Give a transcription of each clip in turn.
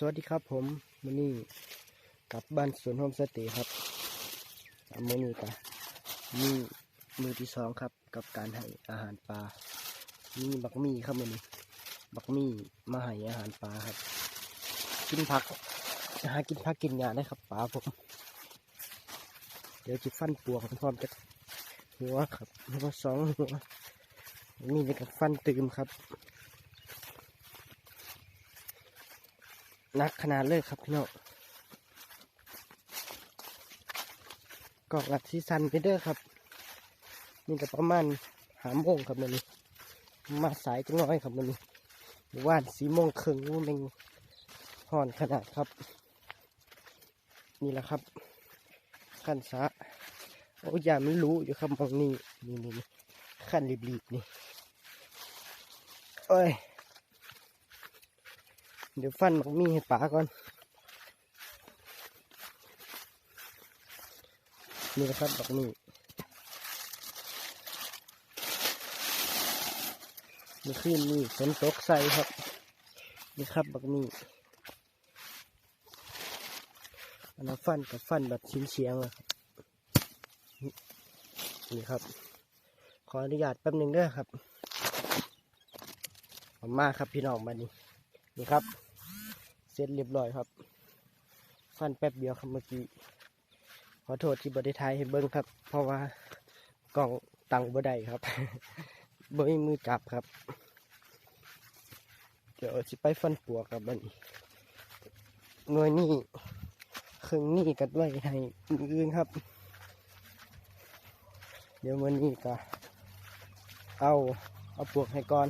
สวัสดีครับผมมื้อนี้กลับบ้านสวนโฮมสเตย์ครับอามื้อนี้ก็มีมือที่สองครับ กับการให้อาหารปลามีบักมี่ครับมื้อนี้บักมี่มาให้อาหารปลาครับ กินผักหากินผักกินหญ้าได้ครับปลาผมเดี๋ยวจิฟันปวกพร้อมจะหัวครับหัวสองหัวนี่เป็นกับฟันตืมครับ นักขนาดเลยครับพี่น้องกล่องอัดซีซันไปเด้อครับนี่ก็ประมาณหามโมงครับมันนี้ มาสายจังน้อยครับมันนี้หมู่านสีโมงครึ่งมันเป็นห่อนขนาดครับ นี่แหละครับขั้นสะโอ้ยามันรู้อยู่ครับมองนี่นี่นี่นี่ขั้นรีบๆนี่เอ้ย เดี๋ยวฟันมันมีให้ป๋าก่อน นี่นะครับบักนี่มีขึ้นนี่ฝนตกใส่ครับ นี่ครับบักนี่อันนั้นฟันกับฟันแบบชิ้นเฉียงๆอะนี่ครับ ขออนุญาตแป๊บหนึ่งเด้อครับขอบคุณมากครับพี่น้องบันนี้นี่ครับ ร็จเรียบร้อยครับฟันแป๊บเดียวครับเมื่อกี้ขอโทษที่บได้ทายให้เบิ้งครับ เพราะว่ากล่องตังบ่ได้ครับบ่มีมือจับครับ เดี๋ยวสิไปฟันปัวกับบันหน่วยนี้ครึ่งนี้กันไว้ให้มืออื่นครับ เดี๋ยววันนี้ก็เอาเอาปวกให้ก่อน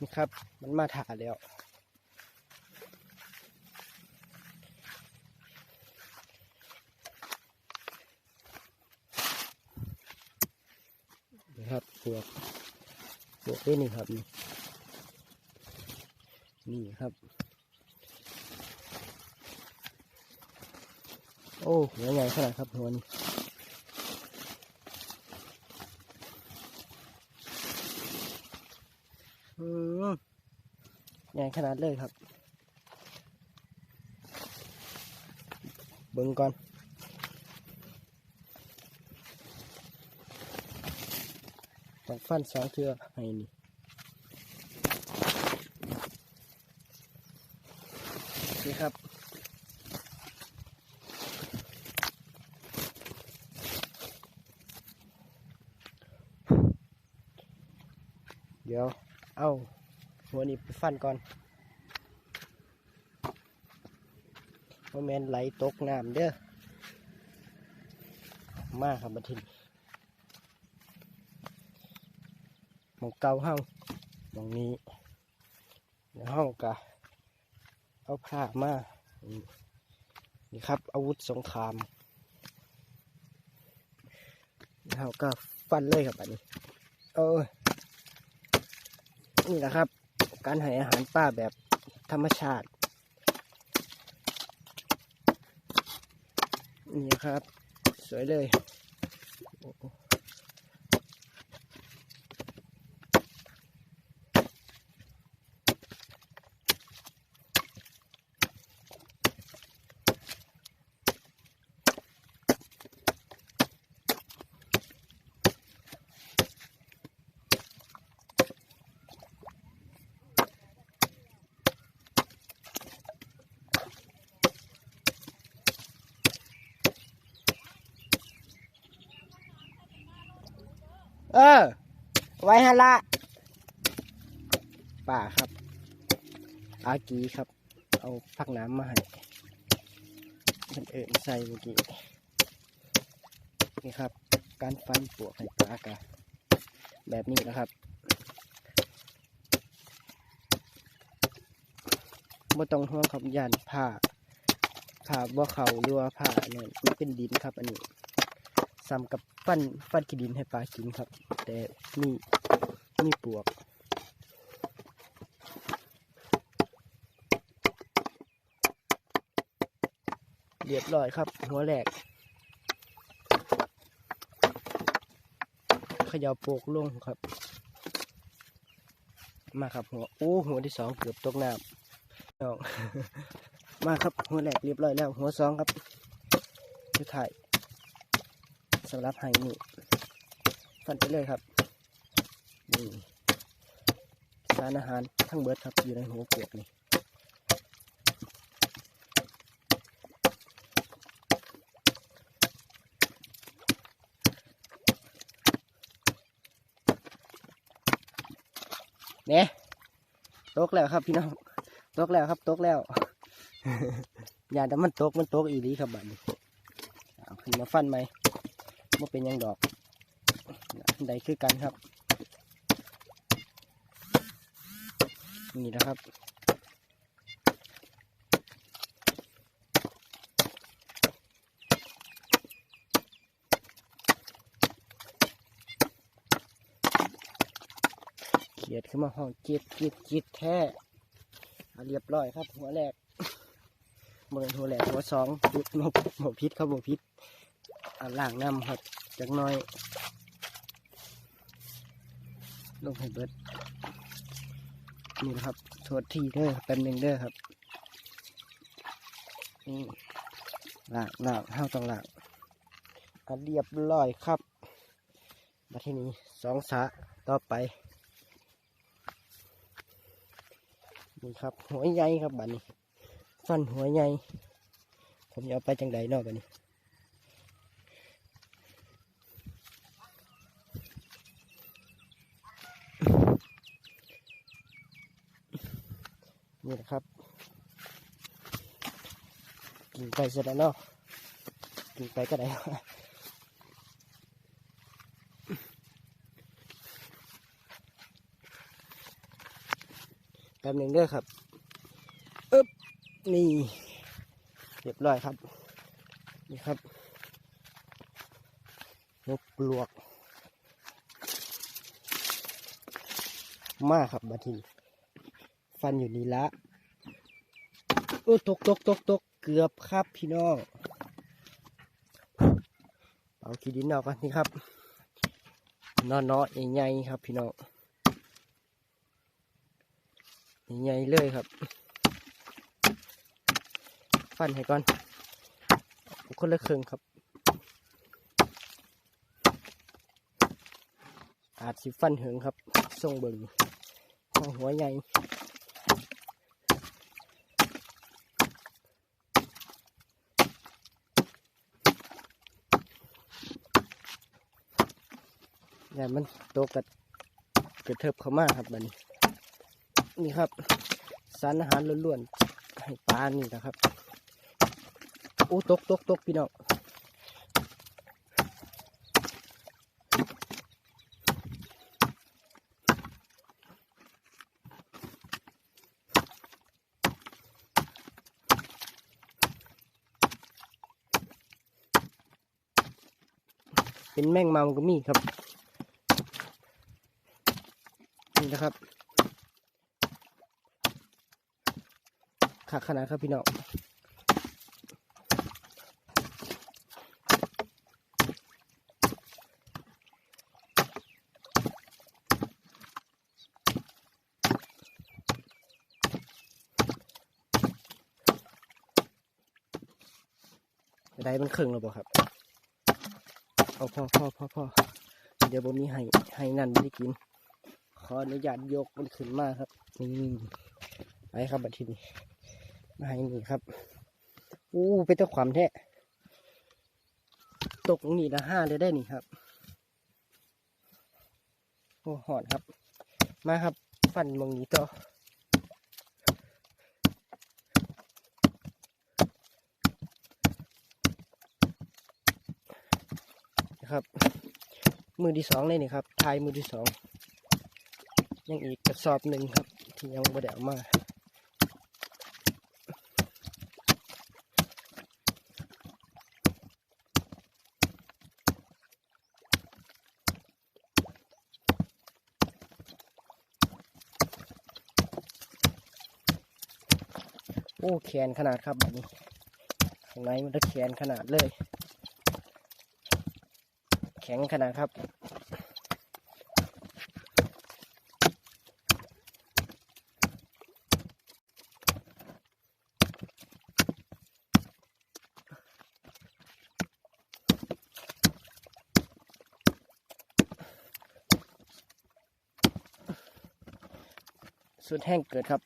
นี่ครับ มันมาถ่าแล้ว นะครับ ปวกปวกด้วยนี่ครับนี่นี่ครับ โอ้หัวใหญ่ขนาดครับหัวนี้ใหญ่ขนาดเลยครับ เบิ่งก่อน ต้องฟันสองเทือให้นี่นี่ครับเดี๋ยว เอาหัวนี้ไปฟันก่อนโมเมนไหลตกน้ำเด้อ มาครับมาทิน ห มองเก่าเฮาหมองนี้เดี๋ยวกะเอาผ้ามานี่ครับ อาวุธสงครามเฮาก็ฟันเลยครับอันนี้เออนี่แหละครับ การให้อาหารป้าแบบธรรมชาติ นี่ครับ สวยเลย เออ ไว้ฮะละป่าครับ อากีครับ เอาพักน้ำมาให้มันเอิญใส่เมื่อกี้นี่ครับ การฟันปวกให้ปลากะแบบนี้นะครับไม่ต้องห่วงครับยานผ้าผ้าผ่าบ่เขาหรือว่าผ่าเนี่ยมันเป็นดินครับ อันนี้ซ้ำกับ ปั้นปั้นขี้ดินให้ปลากินครับ แต่มีมีปลวกเรียบร้อยครับ หัวแหลกเขย่าโปกลงครับ มาครับหัวโอ้หัวที่สองเกือบตกน้ำน้องมาครับหัวแหลกเรียบร้อยแล้ว หัวสองครับคือถ่าย สำหรับไห้นี่ฟันไปเลยครับนี่สารอาหารทั้งเบิดครับอยู่ในหัวเปวกนี่เนี่ยตกแล้วครับพี่น้องตกแล้วครับตกแล้วอย่าแต่มันตกมันตกอีหลีครับบัดนี้เอาขึ้นมาฟันไหม ว่าเป็นยังดอกใดคือกันครับ นี่นะครับเขียดขึ้นมาห้องจิตจิตจิตแท้เรียบร้อยครับ หัวแรกเบิร์หัวแรกหัวสองหมหมหมพิษครับหมพิษ เอาล่างน้ำครับจักน้อยลงให้เบิดนี่ครับโทษทีเด้อแป๊บหนึ่งเด้อครับนี่หล่างล่างห้าต้องล่างเอาเรียบร้อยครับ มาที่นี้สองสะต่อไปนี่ครับหัวใหญ่ครับบัดนี้ ฟันหัวใหญ่ ผมจะเอาไปจังใดนอกบัดนี้ นี่นะครับกินไปเสร็จแล้วเนาะกินไปก็ได้แป๊บหนึ่งเด้อครับอึ๊บนี่เรียบร้อยครับ นี่ครับนกปลวก มากครับบัดที ฟันอยู่นี่ละโอ้ตกตกตกตกเกือบครับพี่น้องเอาขี้ดินออกกันนี่ครับนอนเนาะใหญ่ๆครับพี่น้องใหญ่ๆเลยครับ ฟันให้ก่อนคนละครึ่งครับ อาจสิฟันเหิงครับทรงเบิงของหัวใหญ่ อย่ามันโตกระกระเทิบเข้ามาครับบัดนนี่ครับ สารอาหารล้วนๆให้ปลานี่นะครับโอ้ตกตกตกพี่น้องเป็นแมงเมาก็มีครับ นะครับขาขนาดครับพี่น้องได้มันครึ่งแล้วบ่ครับ เอาพ่อพ่อพ่อพ่อเดี๋ยวผมมีให้ให้นั่นไม่ได้กิน ออนุญาตยกมันขึ้นมาครับ นี่ไปครับบัดทีนี้มาให้นี่ครับอู้เป็นตัวความแท้ตกนี่ละห้าเลยได้นี่ครับโอ้หอดครับ มาครับฟันมองนี้ต่อนะครับ มือที่สองเลยนี่ครับทายมือที่สอง ยังอีกกระสอบหนึ่งครับ ที่ยังไม่ได้เอามาโอ้แขนขนาดครับแบบนี้ข้างในมันจะแขนขนาดเลย แข็งขนาดครับ สุดแห้งเกิดครับ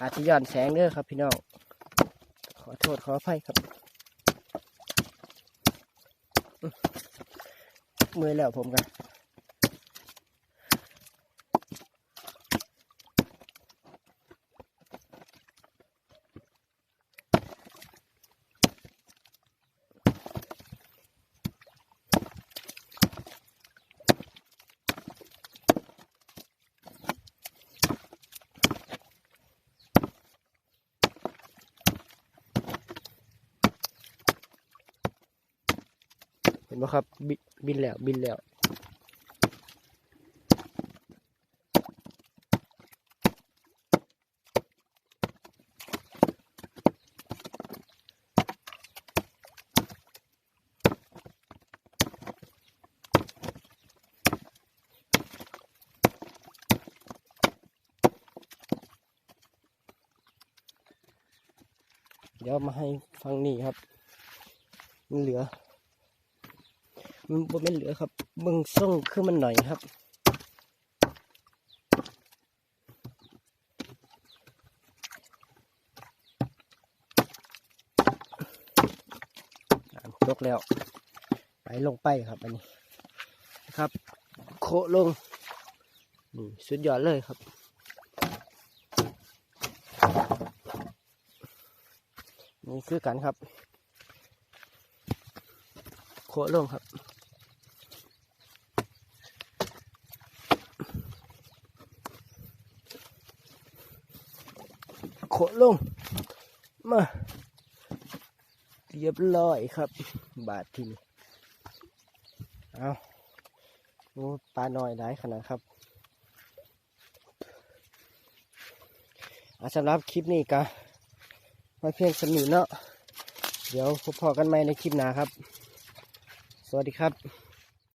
อาจจะย้อนแสงเด้อครับพี่น้อง ขอโทษขออภัยครับเมือแล้วผมกัน นไหมครับบิบินแล้วบินแล้วเดี๋ยวมาให้ฟังนี่ครับ มันเหลือ มันบ่เป็นเหลือครับเบิ่งส่งคือมันหน่อยครับน้ำตกแล้วไปลงไปครับอันนี้ครับ โคลงนี่สุดยอดเลยครับนี่คือกันครับ โคลงครับ โคะลง มา เรียบร้อยครับ บาททีนี่เอาโอ้ปลาน้อยได้ขนาดครับอาสำหรับคลิปนี้ก็มาเพียงสนิทเนาะเดี๋ยวพบพอกันใหม่ในคลิปหน้าครับ สวัสดีครับ